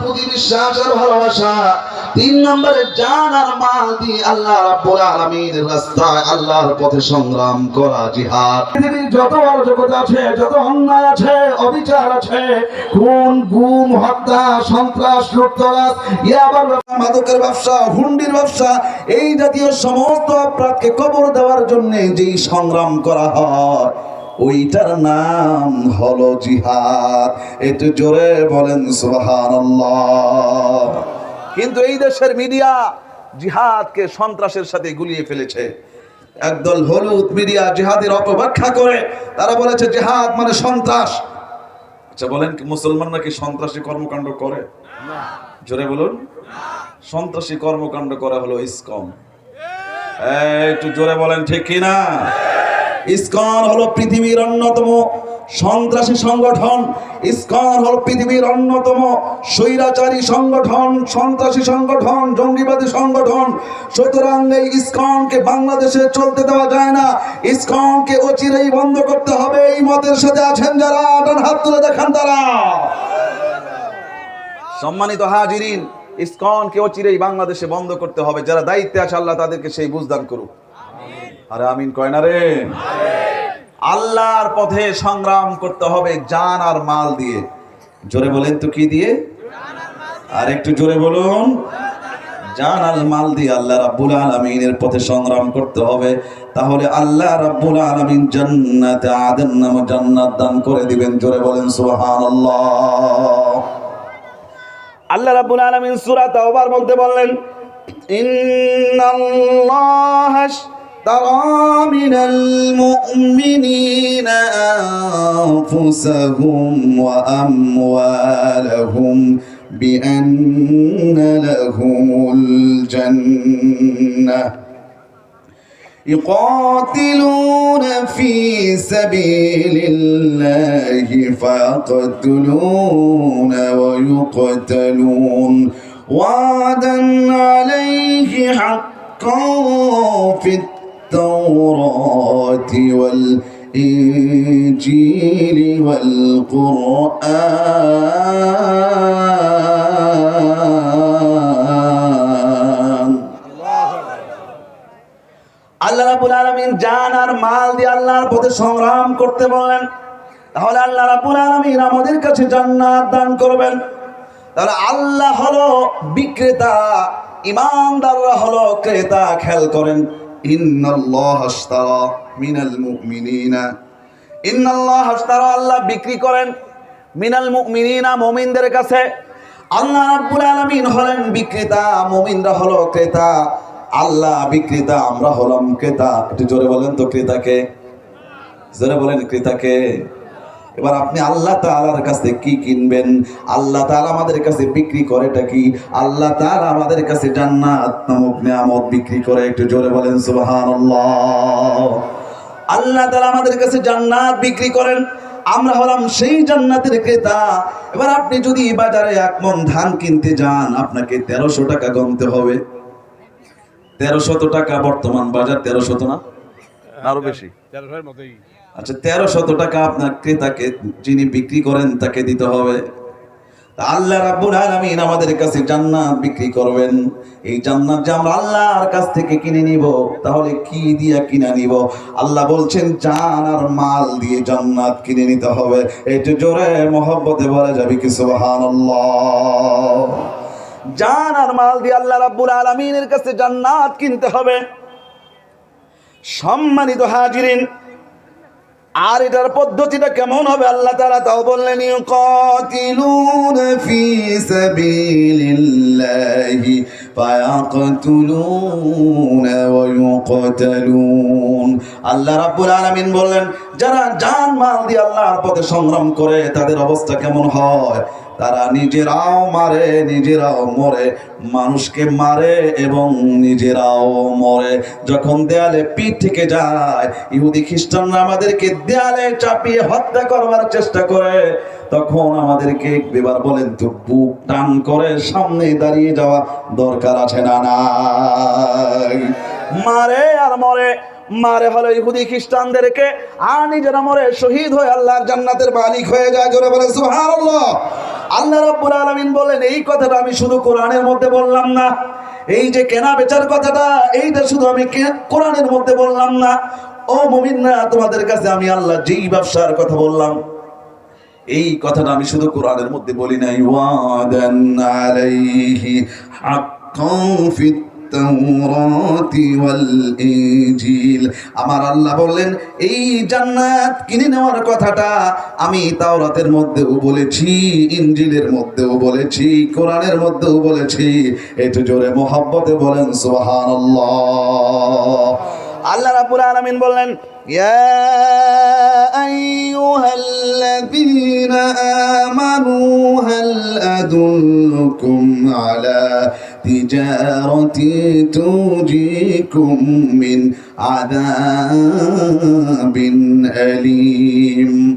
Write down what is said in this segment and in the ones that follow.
প্রতি বিশ্বাস আর ভালোবাসা। তিন নম্বরে, জান আর মাল দিয়ে আল্লাহ রাব্বুল আলামিনের রাস্তায় আল্লাহর পথে সংগ্রাম করা জিহাদ। যত আছে, যত অন্যায় আছে, অবিচার আছে গুম, হত্যা, সন্ত্রাস, লুটতরাজ, ইয়াবার ব্যবসা, মাদকের ব্যবসা, হুন্ডির ব্যবসা, এই জাতীয় সমস্ত অপরাধকে কবর দেওয়ার জন্য যেই সংগ্রাম করা হয়। ওইটার নাম হলো জিহাদ। একটু জোরে বলেন সুবহানাল্লাহ। কিন্তু এই দেশের মিডিয়া জিহাদকে সন্ত্রাসের সাথে গুলিয়ে ফেলেছে। একদল হলুদ মিডিয়া জিহাদের অপব্যাখ্যা করে তারা বলেছে জিহাদ মানে সন্ত্রাস। আচ্ছা বলেন কি মুসলমান নাকি সন্ত্রাসী কর্মকাণ্ড করে? জোরে বলুন। সন্ত্রাসী কর্মকাণ্ড করা হলো ইসকম একটু জোরে বলেন ঠিক কি না ইসকন হলো পৃথিবীর অন্যতম সন্ত্রাসী সংগঠন। ইস্কন হলো পৃথিবীর অন্যতম স্বৈরাচারী সংগঠন, সন্ত্রাসী সংগঠন, জঙ্গিবাদী সংগঠন। সুতরাং এই ইসকনকে বাংলাদেশে চলতে দেওয়া যায় না। ইস্কনকে অচিরেই বন্ধ করতে হবে। এই মতের সাথে আছেন যারা, ডান হাত তুলে দেখান তারা। সম্মানিত হাজিরিন, ইস্কনকে অচিরেই বাংলাদেশে বন্ধ করতে হবে। যারা দায়িত্বে আছে, আল্লাহ তাদেরকে সেই বুঝদান করুক। আরে আমিন কয় রে? আল্লাহর পথে সংগ্রাম করতে হবে জান আর মাল দিয়ে। জোরে বলেন তো কি দিয়ে? আর একটু জোরে বলুন। জান আর মাল দিয়ে আল্লাহ রাব্বুল আলামিনের পথে সংগ্রাম করতে হবে। তাহলে আল্লাহ রাব্বুল আলামিন জান্নাতে আদেন নাম জান্নাত দান করে দিবেন। জোরে বলেন সুবহানাল্লাহ। আল্লাহ রাব্বুল আলামিন সূরা তাওবার মধ্যে বললেন, ইন্নাল্লাহ اشترى من المؤمنين أنفسهم وأموالهم بأن لهم الجنة. يقاتلون في سبيل الله فيقتلون ويقتلون. وعدا عليه حقا في التوراة والإنجيل والقرآن আল্লাহ রাব্বুল আলামিন জান আর মাল দিয়ে আল্লাহর পথে সংগ্রাম করতে বলেন তাহলে আল্লাহ রাব্বুল আলামিন আমাদের কাছে জান্নাত দান করবেন তাহলে আল্লাহ হলো বিক্রেতা ইমানদাররা হলো ক্রেতা খেয়াল করেন ইন্নাল্লাহ আশতারা মিনাল মুমিনিনা। ইন্নাল্লাহ আশতারা, আল্লাহ বিক্রি করেন মিনাল মুমিনিনা মুমিনদের কাছে। আল্লাহ রাব্বুল আলামিন হলেন বিক্রেতা, মুমিনরা হলো ক্রেতা। আল্লাহ বিক্রেতা, আমরা হলাম ক্রেতা। একটু জোরে বলেন তো ক্রেতাকে। জোরে বলেন ক্রেতাকে। এবার আপনি আল্লাহ তাআলার কাছে কি কিনবেন? আল্লাহ তাআলা আমাদের কাছে বিক্রি করেটা কি? আল্লাহ তাআলা আমাদের কাছে জান্নাত নামক নিয়ামত বিক্রি করে একটু জোরে বলেন সুবহানাল্লাহ। আল্লাহ তাআলা আমাদের কাছে জান্নাত বিক্রি করেন আমরা হলাম সেই জান্নাতের ক্রেতা। এবার আপনি যদি বাজারে এক মন ধান কিনতে যান আপনাকে তেরোশো টাকা গমতে হবে। তেরোশত টাকা বর্তমান বাজার তেরোশত না? আরও বেশি। তেরোশোর মতোই। আচ্ছা তেরো শত টাকা আপনার ক্রেতাকে যিনি বিক্রি করেন তাকে দিতে হবে। আল্লাহ রাব্বুল আলামিন আমাদের কাছে জান্নাত বিক্রি করবেন। এই জান্নাত যে আমরা আল্লাহর কাছ থেকে কিনে নিব, তাহলে কি দিয়া কিনে নিব? আল্লাহ বলছেন, জান আর মাল দিয়ে জান্নাত কিনে নিতে হবে। একটু জোরে মহব্বতে বলা যাবে কি, সুবহানাল্লাহ। জান আর মাল দিয়ে আল্লাহ রাব্বুল আলামিনের কাছে জান্নাত কিনতে হবে। সম্মানিত হাজিরিন আর এটার পদ্ধতিটা কেমন হবে? আল্লাহ তারা তাও বললেন, ইউকাতিলুন ফি সাবিলিল্লাহি ফায়াকতুলুন ওয়া ইউকতালুন। আল্লাহ রাব্বুল আলামিন বললেন, যারা জান মাল দিয়ে আল্লাহর পথে সংগ্রাম করে, তাদের অবস্থা কেমন হয়? তারা নিজেরাও মারে, নিজেরাও মরে। মানুষকে মারে এবং নিজেরাও মরে। যখন দেয়ালে পিঠ থেকে যায়, ইহুদি খ্রিস্টানরা আমাদেরকে দেয়ালে চাপিয়ে হত্যা করবার চেষ্টা করে, তখন আমাদেরকে এবার বলেন তো, বুক টান করে সামনে দাঁড়িয়ে যাওয়া দরকার আছে না মারে আর মরে। মারে হলো ইহুদি খ্রিস্টানদেরকে, আর নিজেরা মরে, শহীদ হয়ে আল্লাহর জান্নাতের মালিক হয়ে যায়। জোরে বলে সুবহানাল্লাহ। আল্লাহ রাব্বুল আলামিন বলেন, এই কথাটা আমি শুধু কোরআনের মধ্যে বললাম না। এই যে কেনা বেচার কথাটা, এইটা শুধু আমি কোরআনের মধ্যে বললাম না। ও মুমিন্না তোমাদের কাছে আমি আল্লাহ যেই ব্যবসার কথা বললাম, এই কথাটা আমি শুধু কোরআনের মধ্যে বলি নাই। ওয়াদান আলাইহি হাক্কান ফিত আমার আল্লাহ বললেন, এই জান্নাত কিনে নেওয়ার কথাটা আমি তাওরাতের মধ্যেও বলেছি, ইনজিলের মধ্যেও বলেছি, কোরআনের মধ্যেও বলেছি। একটু জোরে মোহাব্বতে বলেন, সুবহানাল্লাহ। আল্লাহ রাব্বুল আলামিন বললেন, ইয়া আইয়ুহাল্লাযীনা আমানু, হাল আদুল্লুকুম আলা تجارتي توجيكم من عذاب أليم.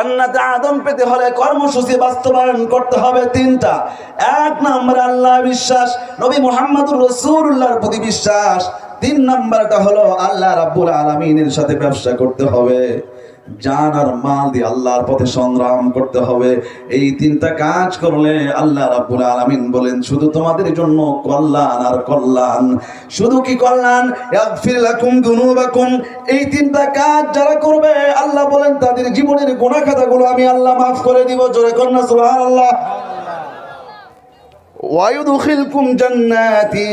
জান্নাতে আদম পেতে হলে কর্মসূচি বাস্তবায়ন করতে হবে তিনটা। এক নম্বর আল্লাহ বিশ্বাস, নবী মোহাম্মদুর রসুল্লাহর প্রতি বিশ্বাস। তিন নম্বরটা হলো আল্লাহ রাব্বুল আলমিনের সাথে ব্যবসা করতে হবে। জান আর মাল দিয়ে আল্লাহর পথে সংগ্রাম করতে হবে। এই তিনটা কাজ করলে আল্লাহ রাব্বুল আলামিন বলেন, শুধু তোমাদের জন্য কল্যাণ আর কল্যাণ। শুধু কি কল্যাণ? এই তিনটা কাজ যারা করবে, আল্লাহ বলেন, তাদের জীবনের গুনাহ খাতাগুলো আমি আল্লাহ মাফ করে দিব। জোরে কন্যা সুবহানাল্লাহ। ওয়ায়ুদখিলকুম জান্নাতি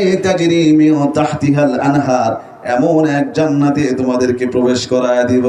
আনহার। এমন এক জান্নাতে তোমাদেরকে প্রবেশ করায় দিব।